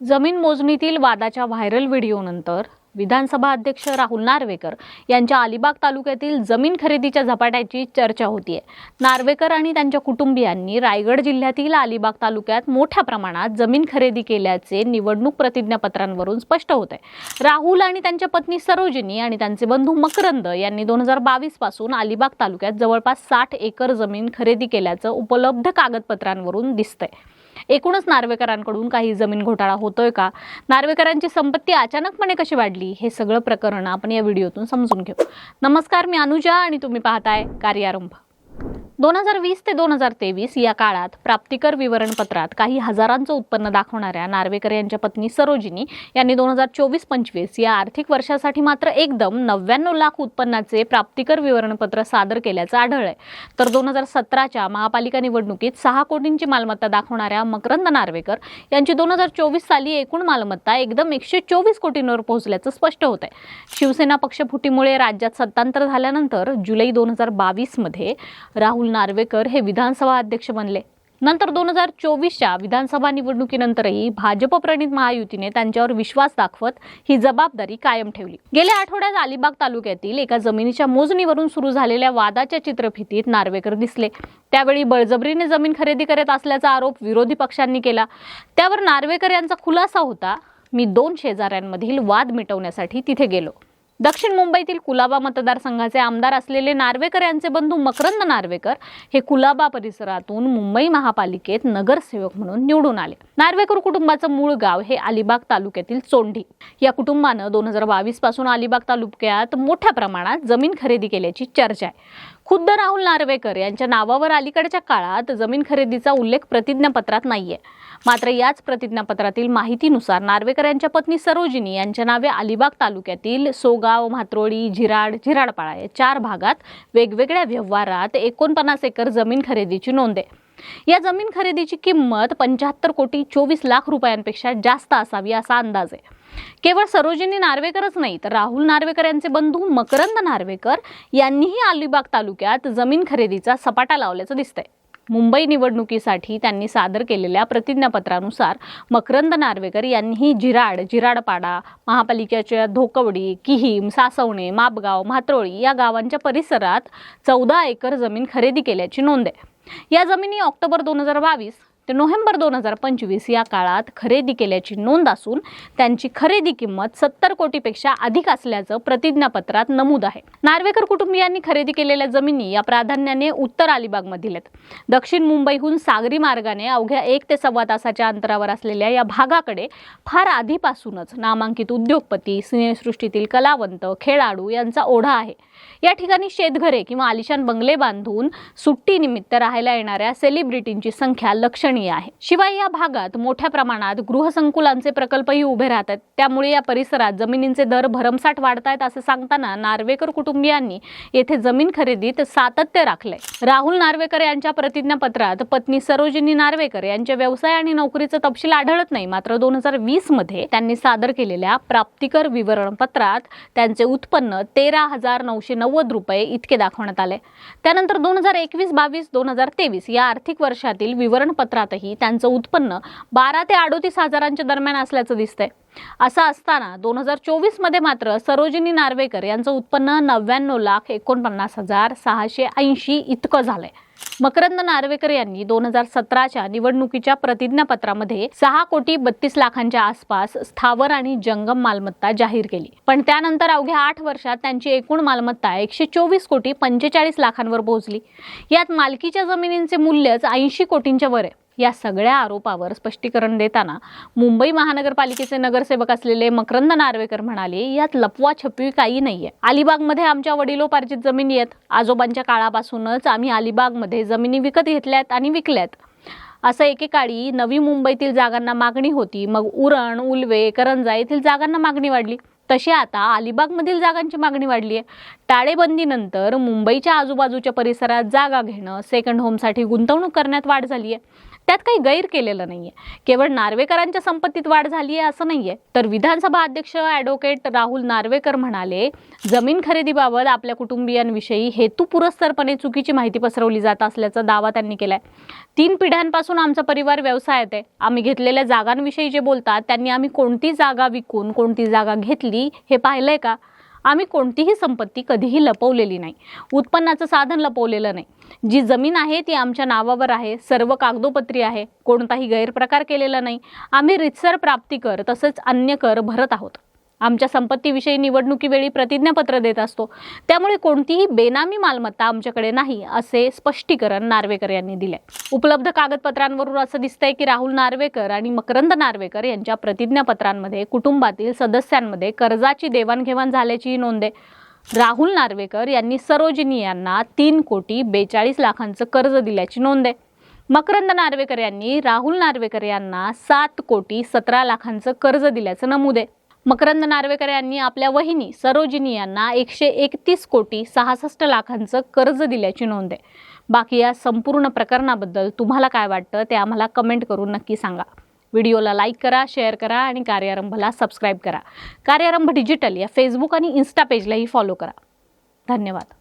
जमीन मोजणीतील वादाच्या व्हायरल व्हिडिओनंतर विधानसभा अध्यक्ष राहुल नार्वेकर यांच्या अलिबाग तालुक्यातील जमीन खरेदीच्या झपाट्याची चर्चा होतीये. नार्वेकर आणि त्यांच्या कुटुंबियांनी रायगड जिल्ह्यातील अलिबाग तालुक्यात मोठ्या प्रमाणात जमीन खरेदी केल्याचे निवडणूक प्रतिज्ञापत्रांवरून स्पष्ट होत आहे राहुल आणि त्यांच्या पत्नी सरोजिनी आणि त्यांचे बंधू मकरंद यांनी दोन हजार बावीसपासून अलिबाग तालुक्यात जवळपास साठ एकर जमीन खरेदी केल्याचं उपलब्ध कागदपत्रांवरून दिसतंय. एकूणच नार्वेकरांकडून काही जमीन घोटाळा होतोय का? नार्वेकरांची संपत्ती अचानकपणे कशी वाढली? हे सगळं प्रकरण आपण या व्हिडिओतून समजून घेऊ. नमस्कार मी अनुजा आणि तुम्ही पाहताय कार्यारंभ. दोन हजार वीस ते दोन हजार तेवीस या काळात प्राप्तिकर विवरणपत्रात काही हजारांचं उत्पन्न दाखवणाऱ्या नार्वेकर यांच्या पत्नी सरोजिनी यांनी दोन हजार चोवीस पंचवीस या आर्थिक वर्षासाठी मात्र एकदम नव्याण्णव लाख उत्पन्नाचे प्राप्तिकर विवरणपत्र सादर केल्याचं आढळलंय. तर दोन हजार सतराच्या महापालिका निवडणुकीत सहा कोटींची मालमत्ता दाखवणाऱ्या मकरंद नार्वेकर यांची दोन हजार चोवीस साली एकूण मालमत्ता एकदम एकशे चोवीस कोटींवर पोहोचल्याचं स्पष्ट होत आहे शिवसेना पक्षफुटीमुळे राज्यात सत्तांतर झाल्यानंतर जुलै दोन हजार बावीसमध्ये राहुल नार्वेकर हे विधानसभा अध्यक्ष बनले. नंतर दोन हजार चोवीसच्या विधानसभा निवडणुकीनंतरही भाजप प्रणित महायुतीने त्यांच्यावर विश्वास दाखवत ही जबाबदारी कायम ठेवली. गेल्या आठवड्यात अलिबाग तालुक्यातील एका जमिनीच्या मोजणीवरून सुरू झालेल्या वादाच्या चित्रफितीत नार्वेकर दिसले. त्यावेळी बळजबरीने जमीन खरेदी करत असल्याचा आरोप विरोधी पक्षांनी केला. त्यावर नार्वेकर यांचा खुलासा होता मी दोन शेजाऱ्यांमधील वाद मिटवण्यासाठी तिथे गेलो. दक्षिण मुंबईतील कुलाबा मतदारसंघाचे आमदार असलेले नार्वेकर यांचे बंधू मकरंद नार्वेकर हे कुलाबा परिसरातून मुंबई महापालिकेत नगरसेवक म्हणून निवडून आले. नार्वेकर कुटुंबाचं मूळ गाव हे अलिबाग तालुक्यातील चोंढी. या कुटुंबानं दोन हजार बावीसपासून अलिबाग तालुक्यात मोठ्या प्रमाणात जमीन खरेदी केल्याची चर्चा आहे. खुद्द राहुल नार्वेकर यांच्या नावावर अलीकडच्या काळात जमीन खरेदीचा उल्लेख प्रतिज्ञापत्रात नाहीये. मात्र याच प्रतिज्ञापत्रातील माहितीनुसार नार्वेकर यांच्या पत्नी सरोजिनी यांच्या नावे अलिबाग तालुक्यातील सोगाव म्हात्रोळी झिराड झिराडपाळा या चार भागात वेगवेगळ्या व्यवहारात एकोणपन्नास एकर जमीन खरेदीची नोंद आहे. या जमीन खरेदीची किंमत पंच्याहत्तर कोटी चोवीस लाख रुपयांपेक्षा जास्त असावी असा अंदाज आहे. केवळ सरोजिनी नार्वेकरच नाही तर राहुल नार्वेकर यांचे बंधू मकरंद नार्वेकर यांनीही अलिबाग तालुक्यात जमीन खरेदीचा सपाटा लावल्याचं दिसतंय. मुंबई निवडणुकीसाठी त्यांनी सादर केलेल्या प्रतिज्ञापत्रानुसार मकरंद नार्वेकर यांनीही जिराड जिराडपाडा महापालिकेच्या धोकवडी किहीम सासवणे मापगाव म्हात्रोळी या गावांच्या परिसरात चौदा एकर जमीन खरेदी केल्याची नोंद आहे. या जमिनी ऑक्टोबर दोन हजार बावीस ते नोव्हेंबर दोन हजार पंचवीस या काळात खरेदी केल्याची नोंद असून त्यांची खरेदी किंमत सत्तर कोटीपेक्षा अधिक असल्याचं प्रतिज्ञापत्रात नमूद आहे. नार्वेकर कुटुंबियांनी खरेदी केलेल्या जमिनी या प्राधान्याने उत्तर अलिबागमधील आहेत. दक्षिण मुंबईहून सागरी मार्गाने अवघ्या एक ते सव्वा तासाच्या अंतरावर असलेल्या या भागाकडे फार आधीपासूनच नामांकित उद्योगपती सिनेसृष्टीतील कलावंत खेळाडू यांचा ओढा आहे. या ठिकाणी शेतघरे किंवा आलिशान बंगले बांधून सुट्टीनिमित्त राहायला येणाऱ्या सेलिब्रिटींची संख्या लक्षणीय आहे. शिवाय या भागात मोठ्या प्रमाणात गृहसंकुलांचे प्रकल्पही उभे राहतात. त्यामुळे या परिसरात जमिनींचे दर भरमसाठ वाढतायत असे सांगताना नार्वेकर कुटुंबियांनी येथे जमीन खरेदीत सातत्य राखलंय. राहुल नार्वेकर यांच्या प्रतिज्ञापत्रात पत्नी सरोजिनी नार्वेकर यांच्या व्यवसाय आणि नोकरीचं तपशील आढळत नाही. मात्र दोन हजार वीसमध्ये त्यांनी सादर केलेल्या प्राप्तिकर विवरणपत्रात त्यांचे उत्पन्न तेरा हजार नऊशे नव्वद रुपये इतके दाखवण्यात आले. त्यानंतर दोन हजार एकवीस बावीस दोन हजार तेवीस या आर्थिक वर्षातील विवरणपत्रात विवरणपत्रातही त्यांचं उत्पन्न बारा ते अडोतीस हजारांच्या दरम्यान असल्याचं दिसतंय. असं असताना दोन हजार चोवीसमध्ये मात्र सरोजिनी नार्वेकर यांचं उत्पन्न नव्याण्णव लाख एकोणपन्नास हजार सहाशे ऐंशी इतकं झालंय. मकरंद नार्वेकर यांनी दोन हजार सतराच्या निवडणुकीच्या प्रतिज्ञापत्रामध्ये सहा कोटी बत्तीस लाखांच्या आसपास स्थावर आणि जंगम मालमत्ता जाहीर केली. पण त्यानंतर अवघ्या आठ वर्षात त्यांची एकूण मालमत्ता एकशे चोवीस कोटी पंचेचाळीस लाखांवर पोहोचली. यात मालकीच्या जमिनींचे मूल्यच ऐंशी कोटींच्या वर आहे. या सगळ्या आरोपावर स्पष्टीकरण देताना मुंबई महानगरपालिकेचे नगरसेवक असलेले मकरंद नार्वेकर म्हणाले यात लपवा छपवी काही नाहीये. अलिबागमध्ये आमच्या वडिलोपार्जित जमिनी आहेत. आजोबांच्या काळापासूनच आम्ही अलिबागमध्ये जमिनी विकत घेतल्यात आणि विकल्यात. असं एकेकाळी नवी मुंबईतील जागांना मागणी होती. मग उरण उलवे करंजा येथील जागांना मागणी वाढली. तशी आता अलिबागमधील जागांची मागणी वाढली आहे टाळेबंदीनंतर मुंबईच्या आजूबाजूच्या परिसरात जागा घेणं सेकंड होमसाठी गुंतवणूक करण्यात वाढ झाली आहे त्यात काही गैर केलेलं नाही आहे केवळ नार्वेकरांच्या संपत्तीत वाढ झाली आहे असं नाही आहे तर विधानसभा अध्यक्ष ॲडव्होकेट राहुल नार्वेकर म्हणाले जमीन खरेदीबाबत आपल्या कुटुंबियांविषयी हेतुपुरस्सरपणे चुकीची माहिती पसरवली जात असल्याचा दावा त्यांनी केला आहे तीन पिढ्यांपासून आमचा परिवार व्यवसायात आहे. आम्ही घेतलेल्या जागांविषयी जे बोलतात त्यांनी आम्ही कोणती जागा विकून कोणती जागा घेतली हे पाहिलंय का? आम्ही कोणतीही संपत्ती कधीही लपवलेली नाही. उत्पन्नाचं साधन लपवलेलं नाही. जी जमीन आहे ती आमच्या नावावर आहे. सर्व कागदोपत्री आहे. कोणताही गैरप्रकार केलेला नाही. आम्ही रितसर प्राप्ती कर तसंच अन्य कर भरत आहोत. आमच्या संपत्तीविषयी निवडणुकीवेळी प्रतिज्ञापत्र देत असतो. त्यामुळे कोणतीही बेनामी मालमत्ता आमच्याकडे नाही असे स्पष्टीकरण नार्वेकर यांनी दिले. उपलब्ध कागदपत्रांवरून असं दिसतंय की राहुल नार्वेकर आणि मकरंद नार्वेकर यांच्या प्रतिज्ञापत्रांमध्ये कुटुंबातील सदस्यांमध्ये कर्जाची देवाणघेवाण झाल्याची नोंद. आहे राहुल नार्वेकर यांनी सरोजिनी यांना तीन कोटी बेचाळीस लाखांचं कर्ज दिल्याची नोंद. आहे मकरंद नार्वेकर यांनी राहुल नार्वेकर यांना सात कोटी सतरा लाखांचं कर्ज दिल्याचं नमूद. आहे मकरंद नार्वेकर यांनी आपल्या वहिनी सरोजिनी यांना एकशे एकतीस कोटी सहासष्ट लाखांचं कर्ज दिल्याची नोंद आहे. बाकी या संपूर्ण प्रकरणाबद्दल तुम्हाला काय वाटतं ते आम्हाला कमेंट करून नक्की सांगा. व्हिडिओला लाईक करा शेअर करा आणि कार्यारंभला सबस्क्राईब करा. कार्यारंभ डिजिटल या फेसबुक आणि इन्स्टा पेजलाही फॉलो करा. धन्यवाद.